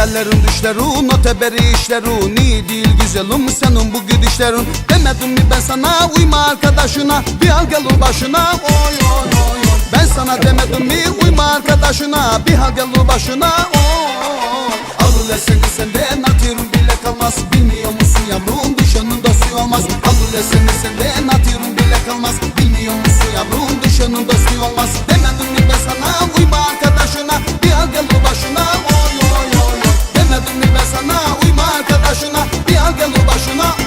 Hayallerin düşlerin o teberi işlerin İyi değil güzelim senin bu gidişlerin. Demedim mi ben sana uyma arkadaşına. Bir al gelir başına. Oy oy oy. Ben sana demedim mi uyma arkadaşına. Bir hal gelir başına. Oy Alır seni senden atıyorum bile kalmaz. Bilmiyor musun yavrum düşenin dostu olmaz. Alır seni senden atıyorum bile kalmaz. Bilmiyor musun yavrum düşenin dostu olmaz. Deme sana Uyma arkadaşına. Bir al gel başına.